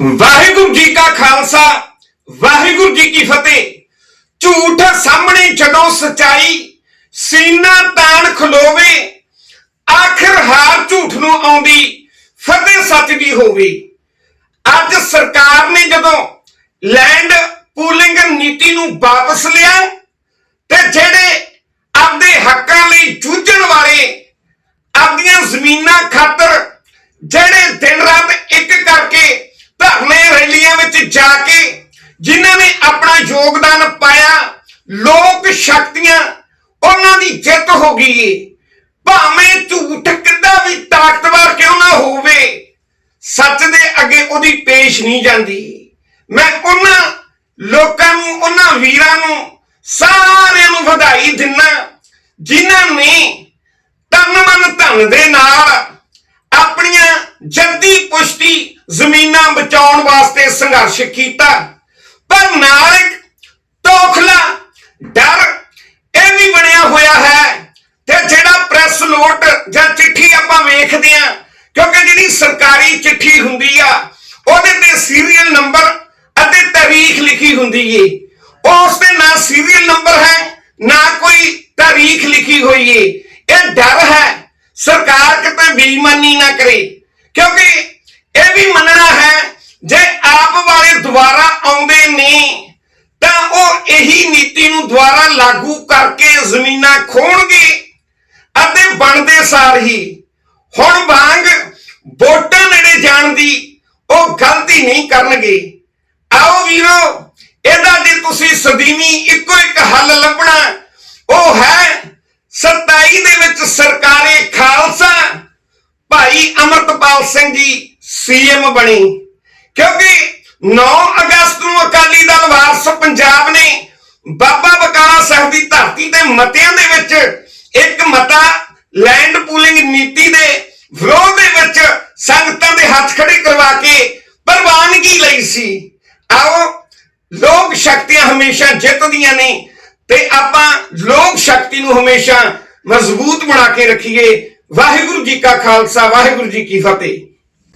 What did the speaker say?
ਵਾਹਿਗੁਰੂ ਜੀ ਕਾ ਖਾਲਸਾ, ਵਾਹਿਗੁਰੂ ਜੀ ਕੀ ਫਤਿਹ। ਝੂਠ ਸਾਹਮਣੇ ਜਦੋਂ ਸਚਾਈ ਸੀਨਾ ਤਾਣ ਖਲੋਵੇ, ਆਖਰ ਹਾਰ ਝੂਠ ਨੂੰ ਆਉਂਦੀ, ਫਤਿਹ ਸੱਚ ਦੀ ਹੋਵੇ। ਅੱਜ ਸਰਕਾਰ ਨੇ ਜਦੋਂ ਲੈਂਡ ਪੂਲਿੰਗ ਨੀਤੀ ਨੂੰ ਵਾਪਸ ਲਿਆ, ਤੇ ਜਿਹੜੇ ਆਪਦੇ ਹੱਕਾਂ ਲਈ ਜੂਝਣ ਵਾਲੇ, ਆਪਦੀਆਂ ਜ਼ਮੀਨਾਂ ਖਾਤਰ ਜਿਹੜੇ ਦਿਨ ਰਾਤ ਧਰਨੇ ਵਿੱਚ ਜਾ ਕੇ ਜਿਨ੍ਹਾਂ ਨੇ ਆਪਣਾ ਯੋਗਦਾਨ ਪਾਇਆ, ਲੋਕ ਸ਼ਕਤੀਆਂ, ਉਹਨਾਂ ਦੀ ਜਿੱਤ ਹੋ ਗਈ ਭਾਵੇਂ ਝੂਠ ਕਿੱਦਾਂ ਵੀ ਤਾਕਤਵਰ ਕਿਉਂ ਨਾ ਹੋਵੇ, ਸੱਚ ਦੇ ਅੱਗੇ ਉਹਦੀ ਪੇਸ਼ ਨਹੀਂ ਜਾਂਦੀ। ਮੈਂ ਉਹਨਾਂ ਲੋਕਾਂ ਨੂੰ, ਉਹਨਾਂ ਵੀਰਾਂ ਨੂੰ, ਸਾਰਿਆਂ ਨੂੰ ਵਧਾਈ ਦਿੰਨਾ, ਜਿਨ੍ਹਾਂ ਨੇ ਤਨ ਮਨ ਧਨ ਦੇ ਨਾਲ ਆਪਣੀਆਂ ਜੱਦੀ ਪੁਸ਼ ਜ਼ਮੀਨਾਂ ਬਚਾਉਣ ਵਾਸਤੇ ਸੰਘਰਸ਼ ਕੀਤਾ। ਪਰ ਨਾਲ ਇੱਕ ਤੋਖਲਾ, ਡਰ ਇਹ ਵੀ ਬਣਿਆ ਹੋਇਆ ਹੈ ਤੇ ਜਿਹੜਾ ਪ੍ਰੈਸ ਨੋਟ ਜਾਂ ਚਿੱਠੀ ਆਪਾਂ ਵੇਖਦੇ ਆ ਕਿਉਂਕਿ ਜਿਹੜੀ ਸਰਕਾਰੀ ਚਿੱਠੀ ਹੁੰਦੀ ਆ, ਉਹਦੇ ਤੇ ਸੀਰੀਅਲ ਨੰਬਰ ਅਤੇ ਤਾਰੀਖ ਲਿਖੀ ਹੁੰਦੀ ਏ। ਉਸ ਤੇ ਨਾ ਸੀਰੀਅਲ ਨੰਬਰ ਹੈ, ਨਾ ਕੋਈ ਤਾਰੀਖ ਲਿਖੀ ਹੋਈ ਏ। ਇਹ ਡਰ ਹੈ, ਸਰਕਾਰ ਕਿਤੇ ਬੇਈਮਾਨੀ ਨਾ ਕਰੇ, ਕਿਉਂਕਿ ਇਹ ਵੀ ਮੰਨਣਾ ਹੈ, ਜੇ ਆਪ ਵਾਲੇ ਦੁਬਾਰਾ ਆਉਂਦੇ ਨੇ ਤਾਂ ਉਹ ਇਹੀ ਨੀਤੀ ਨੂੰ ਦੁਬਾਰਾ ਲਾਗੂ ਕਰਕੇ ਜ਼ਮੀਨਾਂ ਖੋਣਗੇ ਅਤੇ ਬਣਦੇ ਸਾਰ ਹੀ। ਹੁਣ ਵਾਂਗ ਵੋਟਾਂ ਨੇੜੇ ਜਾਣ ਦੀ ਉਹ ਗਲਤੀ ਨਹੀਂ ਕਰਨਗੇ। ਆਓ ਵੀਰੋ, ਇਹਦਾ ਜੇ ਤੁਸੀਂ ਸਦੀਵੀ ਇੱਕੋ ਇੱਕ ਹੱਲ ਲੱਭਣਾ, ਉਹ ਹੈ 27 ਦੇ ਵਿੱਚ ਸਰਕਾਰੀ ਖਾਲਸਾ, ਭਾਈ ਅਮਰਤਪਾਲ ਸਿੰਘ ਜੀ। ਸੀਐਮ ਬਣੀ। ਕਿਉਂਕਿ 9 ਅਗਸਤ ਨੂੰ ਅਕਾਲੀ ਦਲ ਵਾਰਸ ਪੰਜਾਬ ਨੇ ਬਾਬਾ ਬਕਾਲਾ ਸਾਹਿਬ ਦੀ ਧਰਤੀ ਤੇ ਮਤਿਆਂ ਦੇ ਵਿੱਚ ਇੱਕ ਮਤਾ ਲੈਂਡ ਪੂਲਿੰਗ ਨੀਤੀ ਦੇ ਵਿਰੋਧ ਦੇ ਵਿੱਚ ਸੰਗਤਾਂ ਦੇ ਹੱਥ ਖੜੇ ਕਰਵਾ ਕੇ ਪ੍ਰਵਾਨਗੀ ਲਈ ਸੀ। ਆਓ, ਲੋਕ ਸ਼ਕਤੀਆਂ ਹਮੇਸ਼ਾ ਜਿੱਤਦੀਆਂ ਨੇ ਤੇ ਆਪਾਂ ਲੋਕ ਸ਼ਕਤੀ ਨੂੰ ਹਮੇਸ਼ਾ ਮਜ਼ਬੂਤ ਬਣਾ ਕੇ ਰੱਖੀਏ। ਵਾਹਿਗੁਰੂ ਜੀ ਕਾ ਖਾਲਸਾ, ਵਾਹਿਗੁਰੂ ਜੀ ਕੀ ਫਤਿਹ।